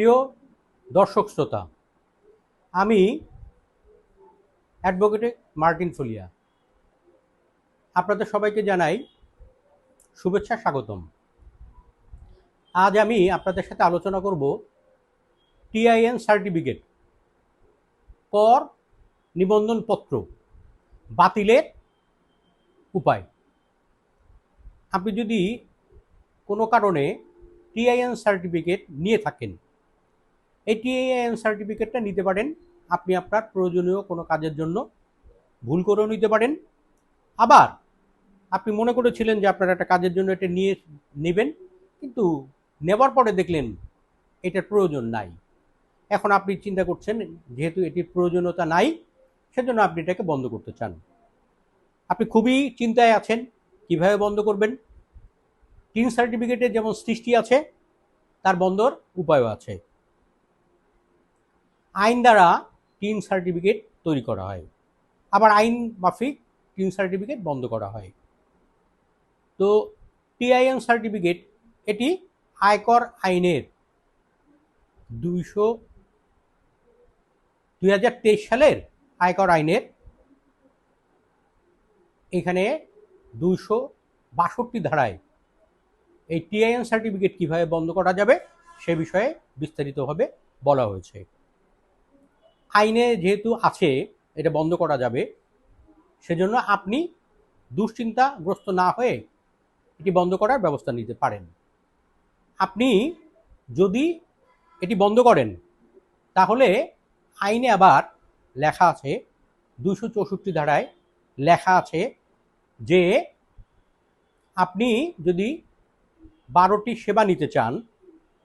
প্রিয় দর্শক শ্রোতা, আমি অ্যাডভোকেট মার্টিন ফুলিয়া। আপনাদের সবাইকে জানাই শুভেচ্ছা, স্বাগতম। আজ আমি আপনাদের সাথে আলোচনা করব টিআইএন সার্টিফিকেট কর নিবন্ধনপত্র বাতিলের উপায়। আপনি যদি কোনো কারণে টিআইএন সার্টিফিকেট নিয়ে থাকেন এই টিআইএন সার্টিফিকেটটা নিতে পারেন। আপনি আপনার প্রয়োজনীয় কোনো কাজের জন্য ভুল করেও নিতে পারেন। আবার আপনি মনে করেছিলেন যে আপনার একটা কাজের জন্য এটা নিয়ে নেবেন, কিন্তু নেবার পরে দেখলেন এটার প্রয়োজন নাই। এখন আপনি চিন্তা করছেন, যেহেতু এটির প্রয়োজনীয়তা নাই, সেজন্য আপনি এটাকে বন্ধ করতে চান। আপনি খুবই চিন্তায় আছেন, কীভাবে বন্ধ করবেন? টিন সার্টিফিকেটের যেমন সৃষ্টি আছে, তার বন্ধর উপায়ও আছে। আইন দ্বারা টিন সার্টিফিকেট তৈরি করা হয়। আবার আইন মাফিক টিন সার্টিফিকেট বন্ধ করা হয়। তো টিআইএন সার্টিফিকেট এটি আয়কর আইনের দুইশো দুই হাজার তেইশ সালের আয়কর আইনের এখানে দুইশো বাষট্টি ধারায় এই টিআইএন সার্টিফিকেট কীভাবে বন্ধ করা যাবে সে বিষয়ে বিস্তারিতভাবে বলা হয়েছে। আইনে যেহেতু আছে, এটা বন্ধ করা যাবে, সেজন্য আপনি দুশ্চিন্তাগ্রস্ত না হয়ে এটি বন্ধ করার ব্যবস্থা নিতে পারেন। আপনি যদি এটি বন্ধ করেন, তাহলে আইনে আবার লেখা আছে দুশো চৌষট্টি ধারায় লেখা আছে যে আপনি যদি বারোটি সেবা নিতে চান,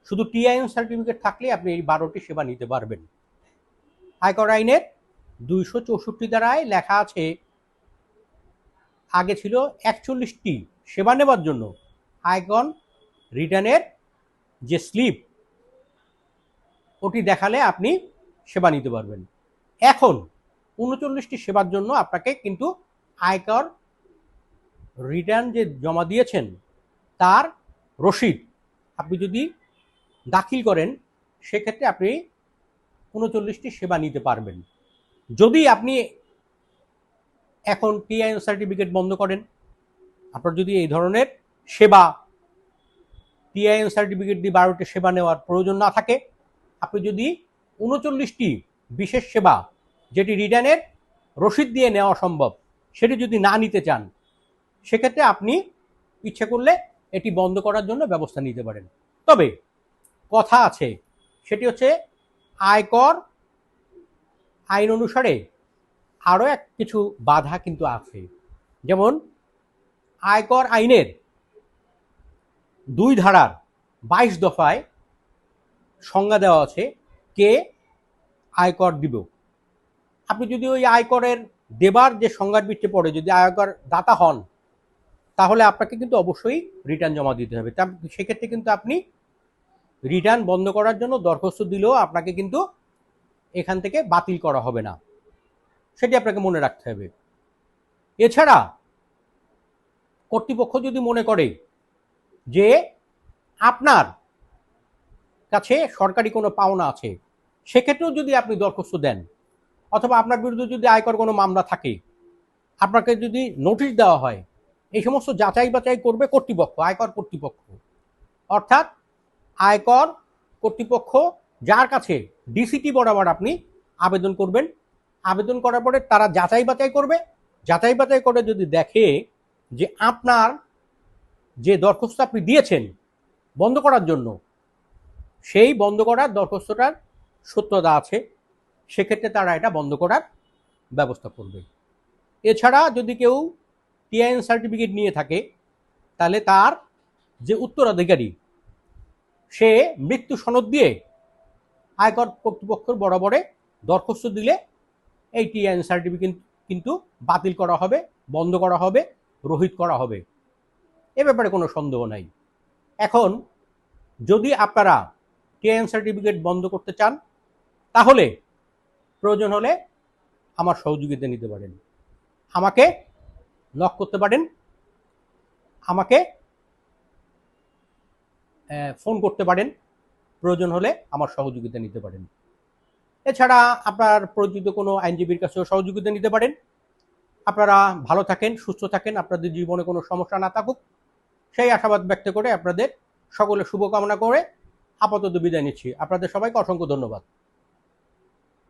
শুধু টিআইএন সার্টিফিকেট থাকলে আপনি এই বারোটি সেবা নিতে পারবেন। আয়কর আইনের দুইশো চৌষট্টি ধারায় লেখা আছে, আগে ছিল একচল্লিশটি সেবা নেবার জন্য। আয়কন রিটার্নের যে স্লিপ, ওটি দেখালে আপনি সেবা নিতে পারবেন। এখন উনচল্লিশটি সেবার জন্য আপনাকে কিন্তু আয়কর রিটার্ন যে জমা দিয়েছেন, তার রসিদ আপনি যদি দাখিল করেন, সেক্ষেত্রে আপনি উনচল্লিশটি সেবা নিতে পারবেন। যদি আপনি এখন টিআইএন সার্টিফিকেট বন্ধ করেন, আপনার যদি এই ধরনের সেবা টিআইএন সার্টিফিকেট দিয়ে বারোটি সেবা নেওয়ার প্রয়োজন না থাকে, আপনি যদি উনচল্লিশটি বিশেষ সেবা, যেটি রিটার্নের রসিদ দিয়ে নেওয়া সম্ভব, সেটি যদি না নিতে চান, সেক্ষেত্রে আপনি ইচ্ছে করলে এটি বন্ধ করার জন্য ব্যবস্থা নিতে পারেন। তবে কথা আছে, সেটি হচ্ছে আয়কর আইন অনুসারে আরও এক কিছু বাধা কিন্তু আছে। যেমন আয়কর আইনের দুই ধারার বাইশ দফায় সংজ্ঞা দেওয়া আছে, কে আয়কর দিব। আপনি যদি ওই আয়করের দেবার যে সংজ্ঞার ভিত্তিতে পড়ে, যদি আয়কর দাতা হন, তাহলে আপনাকে কিন্তু অবশ্যই রিটার্ন জমা দিতে হবে। তা সেক্ষেত্রে কিন্তু আপনি রিটার্ন বন্ধ করার জন্য দরখাস্ত দিলেও আপনাকে কিন্তু এখান থেকে বাতিল করা হবে না। সেটি আপনাকে মনে রাখতে হবে। এছাড়া কর্তৃপক্ষ যদি মনে করে যে আপনার কাছে সরকারি কোনো পাওনা আছে, সেক্ষেত্রেও যদি আপনি দরখাস্ত দেন, অথবা আপনার বিরুদ্ধে যদি আয়কর কোনো মামলা থাকে, আপনাকে যদি নোটিশ দেওয়া হয়, এই সমস্ত যাচাই বাছাই করবে কর্তৃপক্ষ, আয়কর কর্তৃপক্ষ। অর্থাৎ আয়কর কর্তৃপক্ষ, যার কাছে ডিসিটি বরাবর আপনি আবেদন করবেন। আবেদন করার পরে তারা যাচাই বাছাই করবে। যাচাই বাছাই করে যদি দেখে যে আপনার যে দরখাস্ত আপনি দিয়েছেন বন্ধ করার জন্য, সেই বন্ধ করার দরখাস্তটার সত্যতা আছে, সেক্ষেত্রে তারা এটা বন্ধ করার ব্যবস্থা করবে। এছাড়া যদি কেউ টিআইএন সার্টিফিকেট নিয়ে থাকে, তাহলে তার যে উত্তরাধিকারী সে মৃত্যু সনদ দিয়ে আয়কর কর্তৃপক্ষের বরাবরে দরখাস্ত দিলে এই টিআইএন সার্টিফিকেট কিন্তু বাতিল করা হবে, বন্ধ করা হবে, রহিত করা হবে। এ ব্যাপারে কোনো সন্দেহ নাই। এখন যদি আপনারা টিআইএন সার্টিফিকেট বন্ধ করতে চান, তাহলে প্রয়োজন হলে আমার সহযোগিতা নিতে পারেন। আমাকে লক করতে পারেন। আমাকে ফোন করতে পারেন। প্রয়োজন হলে আমার সহযোগিতা নিতে পারেন। এছাড়া আপনার পরিচিত কোনো আইনজীবীর কাছেও সহযোগিতা নিতে পারেন। আপনারা ভালো থাকেন, সুস্থ থাকেন, আপনাদের জীবনে কোনো সমস্যা না থাকুক। সেই আশাবাদ ব্যক্ত করে আপনাদের সকলে শুভকামনা করে আপাতত বিদায় নিচ্ছি। আপনাদের সবাইকে অসংখ্য ধন্যবাদ।